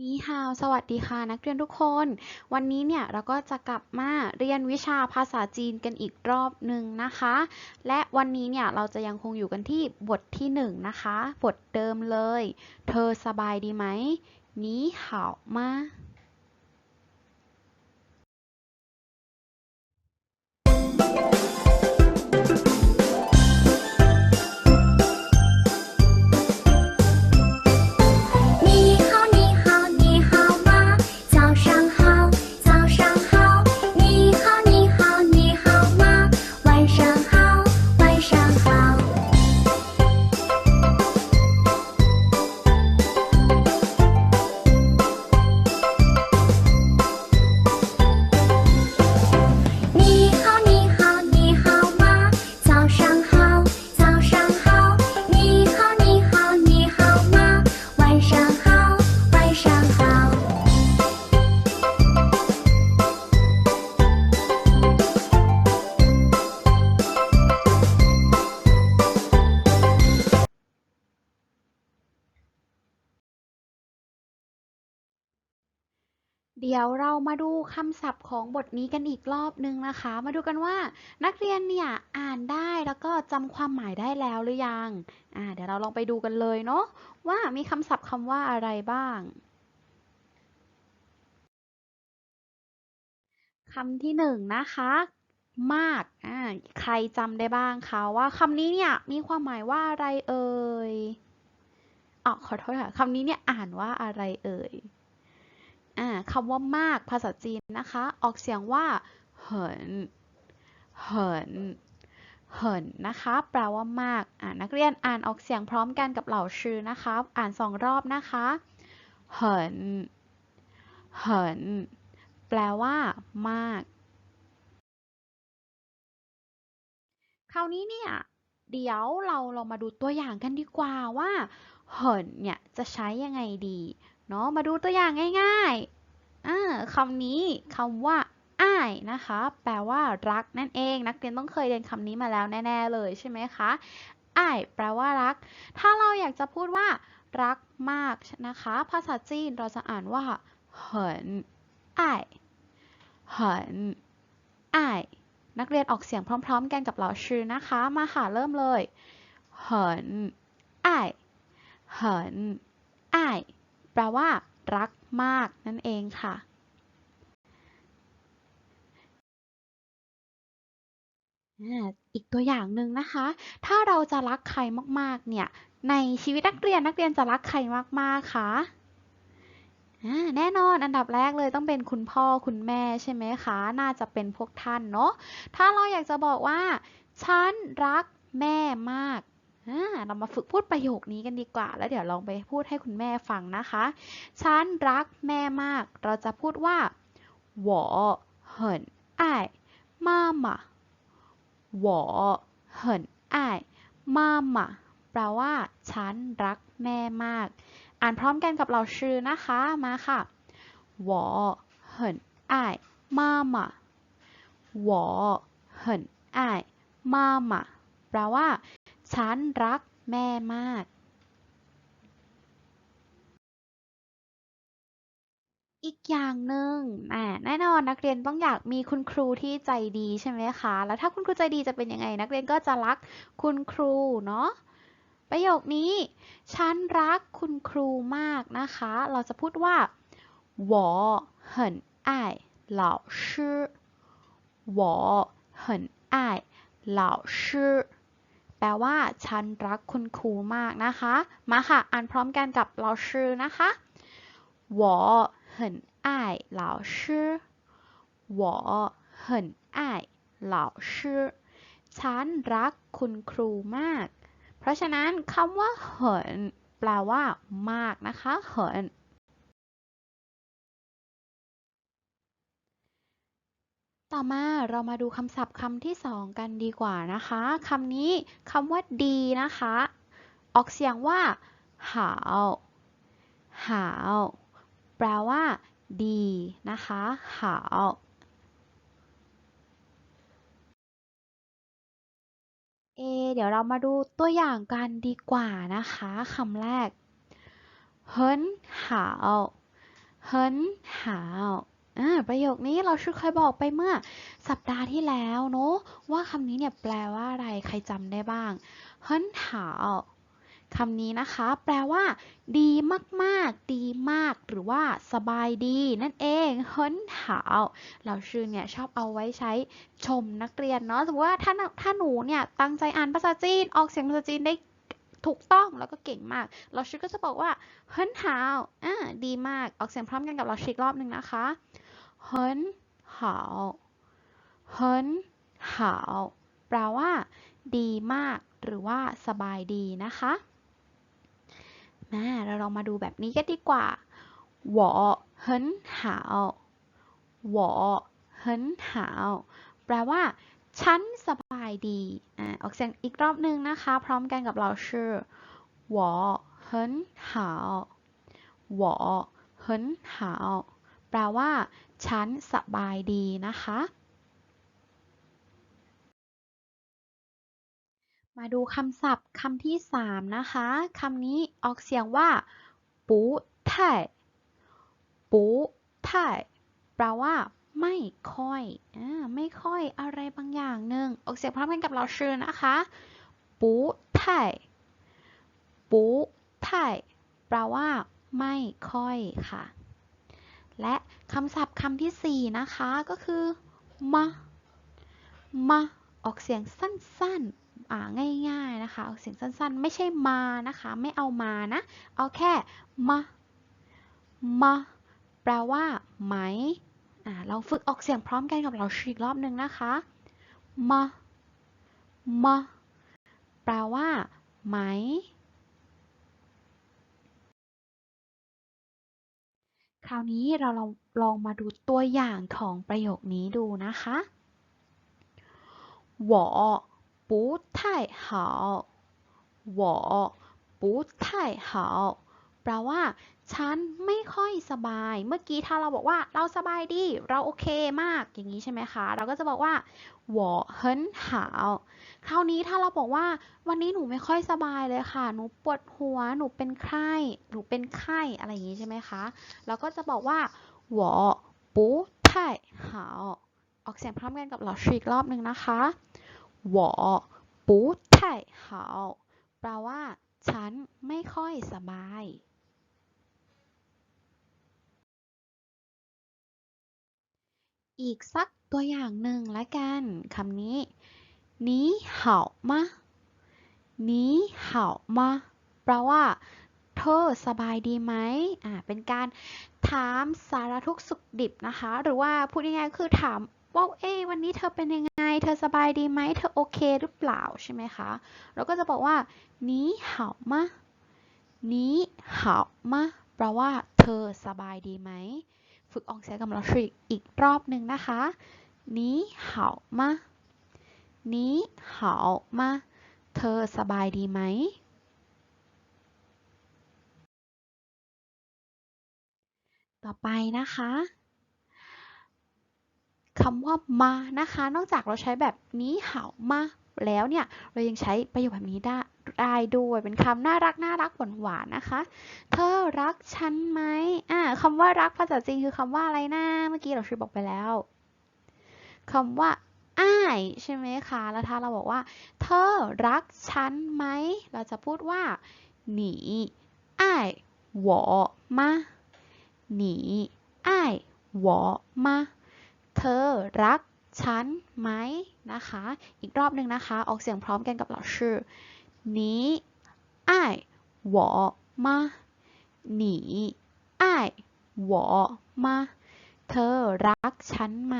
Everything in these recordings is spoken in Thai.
นี่ฮาว สวัสดีค่ะ นักเรียนทุกคน วันนี้เนี่ยเราก็จะกลับมาเรียนวิชาภาษาจีนกันอีกรอบหนึ่งนะคะ และวันนี้เนี่ยเราจะยังคงอยู่กันที่บทที่หนึ่งนะคะ บทเดิมเลย เธอสบายดีไหมนี่หาวมา เดี๋ยวเรามาดูคำศัพท์ของบทนี้กันอีกรอบนึงนะคะ มาดูกันว่านักเรียนเนี่ยอ่านได้แล้วก็จำความหมายได้แล้วหรือยังอ่าเดี๋ยวเราลองไปดูกันเลยเนาะว่ามีคำศัพท์คำว่าอะไรบ้างคำที่หนึ่งนะคะ มากอ่าใครจำได้บ้างคะว่าคำนี้เนี่ยมีความหมายว่าอะไรเอ่ยอ๋อขอโทษค่ะคำนี้เนี่ยอ่านว่าอะไรเอ่ย อ่าคำว่ามากภาษาจีนนะคะ ออกเสียงว่าเหินเหินเหินนะคะ แปลว่ามากอ่านักเรียนอ่านออกเสียงพร้อมกันกับเหล่าชื่อนะคะ อ่านสองรอบนะคะเหินเหินแปลว่ามาก คราวนี้เนี่ย เดี๋ยวเราเรามาดูตัวอย่างกันดีกว่าว่าเหินเนี่ยจะใช้ยังไงดี เนาะมาดูตัวอย่างง่ายๆอ่าคำนี้คำว่าอ้ายนะคะ แปลว่ารักนั่นเอง นักเรียนต้องเคยเรียนคำนี้มาแล้วแน่ๆเลยใช่ไหมคะอ้ายแปลว่ารัก ถ้าเราอยากจะพูดว่า รักมากนะคะ ภาษาจีนเราจะอ่านว่าเหินอ้ายเหินอ้ายนักเรียนออกเสียงพร้อม ๆ กันกับเหล่าชื่อนะคะ มาค่ะเริ่มเลยเหินอ้ายเหินอ้าย แปลว่า รักมากนั่นเองค่ะ อีกตัวอย่างหนึ่งนะคะ ถ้าเราจะรักใครมากๆ เนี่ย ในชีวิตนักเรียนนักเรียนจะรักใครมากๆ คะอ่าแน่นอนอันดับแรกเลยต้องเป็นคุณพ่อคุณแม่ใช่ไหมคะ น่าจะเป็นพวกท่านเนาะถ้าเราอยากจะบอกว่า ฉันรักแม่มาก เรามาฝึกพูดประโยคนี้กันดีกว่า แล้วเดี๋ยวลองไปพูดให้คุณแม่ฟังนะคะ ฉันรักแม่มาก เราจะพูดว่า我很爱妈妈我很爱妈妈แปลว่า ฉันรักแม่มาก อ่านพร้อมกันกับเราชื่อนะคะ มาค่ะ我很爱妈妈我很爱妈妈แปลว่า ฉันรักแม่มาก อีกอย่างหนึ่งอ่าแน่นอนนักเรียนต้องอยากมีคุณครูที่ใจดีใช่ไหมคะ แล้วถ้าคุณครูใจดีจะเป็นยังไง นักเรียนก็จะรักคุณครูเนาะ ประโยคนี้ ฉันรักคุณครูมากนะคะ เราจะพูดว่า我很爱老师我很爱老师 แปลว่า ฉันรักคุณครูมากนะคะ มาค่ะ อ่านพร้อมกันกับเราชื่อนะคะ我很爱老师我很爱老师ฉันรักคุณครูมาก เพราะฉะนั้นคำว่าเหินแปลว่า มากนะคะเหิน ต่อมาเรามาดูคำศัพท์คำที่สองกันดีกว่านะคะคำนี้คำว่าดีนะคะ ออกเสียงว่าหาวหาวแปลว่า ดีนะคะหาวเอเดี๋ยวเรามาดูตัวอย่างกันดีกว่านะคะคำแรกเหินหาว很好 ประโยคนี้เราชุดเคยบอกไปเมื่อสัปดาห์ที่แล้วเนาะว่าคำนี้เนี่ยแปลว่าอะไรใครจำได้บ้างเฮินหาคำนี้นะคะ แปลว่า ดีมากๆ ดีมาก หรือว่า สบายดี นั่นเองเฮินหาเราชื่อเนี่ยชอบเอาไว้ใช้ชมนักเรียนเนาะสมมติว่าถ้าถ้าหนูเนี่ยตั้งใจอ่านภาษาจีนออกเสียงภาษาจีนได้ถูกต้องแล้วก็เก่งมาก เราชิก็จะบอกว่าเฮินถาวาดีมากออกเสียงพร้อมกันกับเราชิกรอบหนึ่งนะคะ 很好很好แปลว่า ดีมาก หรือว่าสบายดีนะคะมาเราลองมาดูแบบนี้กันดีกว่า我很好我很好แปลว่า ฉันสบายดีอ่าออกเสียงอีกรอบหนึ่งนะคะ พร้อมกันกับเราชื่อ我很好我很好 แปลว่า ฉันสบายดีนะคะ มาดูคำศัพท์คำที่สามนะคะคำนี้ออกเสียงว่าปูไท่ปูไท่แปลว่า ไม่ค่อยอไม่ค่อยอะไรบางอย่างหนึ่งออกเสียงพร้อมกันกับเราชื่อนะคะปูไท่ปูไท่แปลว่า ไม่ค่อยค่ะ และคำศัพท์คำที่สี่นะคะก็คือมามาออกเสียงสั้นๆอ่าง่ายๆนะคะออกเสียงสั้นๆ ไม่ใช่มานะคะ ไม่เอามานะ เอาแค่มามาแปลว่า ไหมอ่าเราฝึกออกเสียงพร้อมกันกับเราอีกรอบหนึ่งนะคะมามาแปลว่า ไหม คราวนี้เราลองลองมาดูตัวอย่างของประโยคนี้ดูนะคะ我不太好我不太好 แปลว่า ฉันไม่ค่อยสบาย เมื่อกี้ถ้าเราบอกว่าเราสบายดี เราโอเคมาก อย่างนี้ใช่ไหมคะ เราก็จะบอกว่า我很好คราวนี้ถ้าเราบอกว่า วันนี้หนูไม่ค่อยสบายเลยค่ะ หนูปวดหัว หนูเป็นไข้ หนูเป็นไข้ อะไรอย่างนี้ใช่ไหมคะ เราก็จะบอกว่า我不太好ออกเสียงพร้อมกันกับเราชื่ออีกรอบหนึ่งนะคะ我不太好แปลว่า ฉันไม่ค่อยสบาย อีกสักตัวอย่างหนึ่งละกันคำนี้นีเห่ามะนีเห่ามะแปลว่า เธอสบายดีไหมอ่าเป็นการถามสารทุกสุขดิบนะคะ หรือว่าพูดง่ายๆคือถามว่าเอ้วันนี้เธอเป็นยังไง เธอสบายดีไหมเธอโอเคหรือเปล่าใช่ไหมคะเราก็จะบอกว่านีเห่ามะนีเห่ามะแปลว่า เธอสบายดีไหม ฝึกออกเสียงกับเราชื่ออีกรอบหนึ่งนะคะนี้เห่ามานี้เห่ามาเธอสบายดีไหมต่อไปนะคะคำว่ามานะคะ นอกจากเราใช้แบบนี้เห่ามาแล้วเนี่ย เรายังใช้ประโยคแบบนี้ได้ ได้ด้วย เป็นคำน่ารักน่ารักหวานหวานนะคะ เธอรักฉันไหมอ่าคำว่ารักภาษาจีนคือคำว่าอะไรนะ เมื่อกี้เราชื่อบอกไปแล้วคำว่าอ้ใช่ไหมคะ แล้วถ้าเราบอกว่า เธอรักฉันไหม เราจะพูดว่าหนีอ้ายหนีอ้าเธอรักฉันไหมนะคะ อีกรอบหนึ่งนะคะ ออกเสียงพร้อมกันกับเราชื่อ นี้อ้ายหเธอรักฉันไหม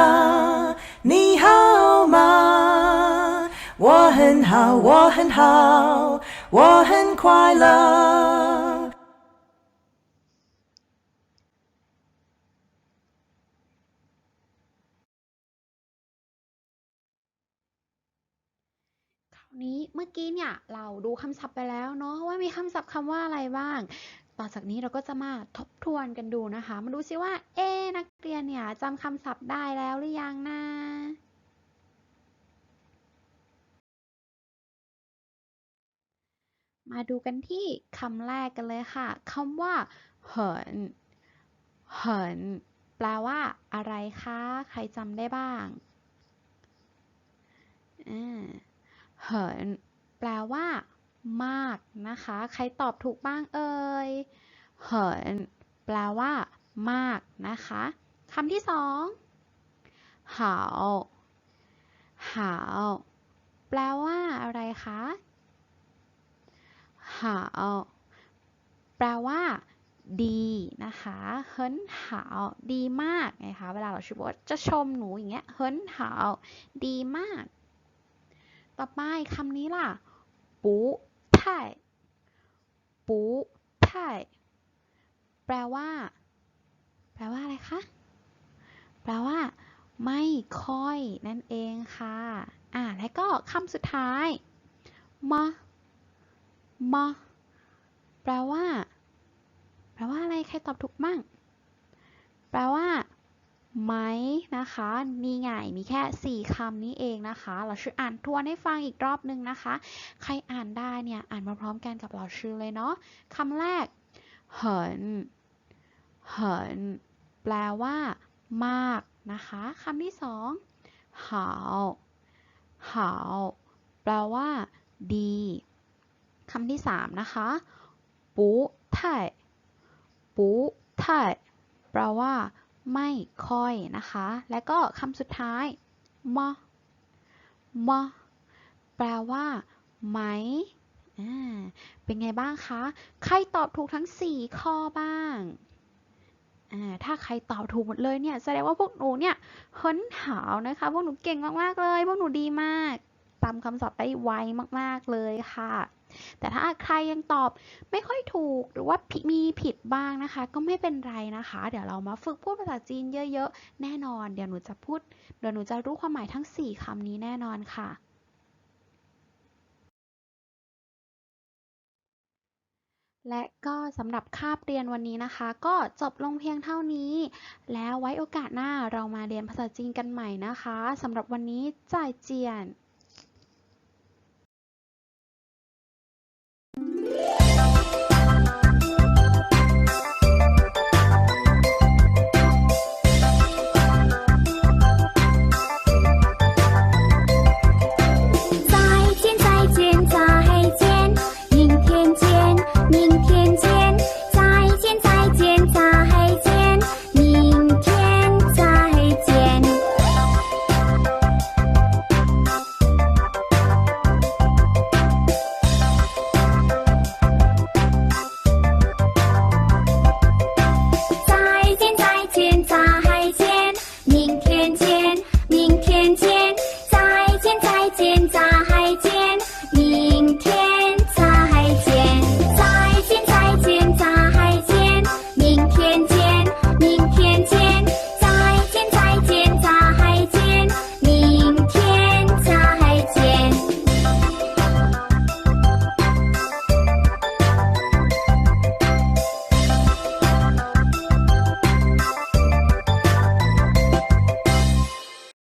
吗？你好吗？我很好，我很好，我很快乐。 คราวนี้เมื่อกี้เนี่ยเราดูคำศัพท์ไปแล้วเนาะว่ามีคำศัพท์คำว่าอะไรบ้าง ต่อจากนี้เราก็จะมาทบทวนกันดูนะคะ มาดูซิว่า เอ๊นักเรียนเนี่ยจำคำศัพท์ได้แล้วหรือยังนะมาดูกันที่คำแรกกันเลยค่ะคำว่าเหินเหินแปลว่าอะไรคะ ใครจำได้บ้างเหินแปลว่า มากนะคะ ใครตอบถูกบ้างเอ่ยเหินแปลว่า มากนะคะคำที่สองหาวหาวแปลว่าอะไรคะหาวแปลว่า ดีนะคะเฮินหาวดีมากไงคะเวลาเราชื่อว่าจะชมหนูอย่างเงี้ยเฮินหาวดีมาก ต่อไปคำนี้ล่ะปู ไท่ปูไท่แปลว่า แปลว่าอะไรคะ แปลว่า ไม่ค่อยนั่นเองค่ะ อ่า แล้วก็คำสุดท้ายมามาแปลว่า แปลว่าอะไร ใครตอบถูกมั่ง แปลว่า ไหมนะคะ นี่ไงมีแค่ 4คำนี้เองนะคะ เราชื่ออ่านทวนให้ฟังอีกรอบนึงนะคะ ใครอ่านได้เนี่ยอ่านมาพร้อมกันกับเราชื่อเลยเนาะคำแรกเหินเหินแปลว่า มากนะคะคำที่สองหาวหาวแปลว่า ดีคำที่สามนะคะปูไท่ปูไทแปลว่า ไม่ค่อยนะคะ แล้วก็คำสุดท้ายมะมะแปลว่า ไหมอ่าเป็นไงบ้างคะ ใครตอบถูกทั้ง 4 ข้อบ้างอ่าถ้าใครตอบถูกหมดเลยเนี่ย แสดงว่าพวกหนูเนี่ยเฮินหาวนะคะ พวกหนูเก่งมาก ๆ เลย พวกหนูดีมากตามคำศัพท์ได้ไวมาก ๆ เลยค่ะ แต่ถ้าใครยังตอบไม่ค่อยถูกหรือว่ามีผิดบ้างนะคะ ก็ไม่เป็นไรนะคะ เดี๋ยวเรามาฝึกพูดภาษาจีนเยอะๆ แน่นอน เดี๋ยวหนูจะพูด เดี๋ยวหนูจะรู้ความหมายทั้ง 4คำนี้แน่นอนค่ะ และก็สำหรับคาบเรียนวันนี้นะคะ ก็จบลงเพียงเท่านี้ แล้วไว้โอกาสหน้าเรามาเรียนภาษาจีนกันใหม่นะคะสำหรับวันนี้จ่ายเจียน Música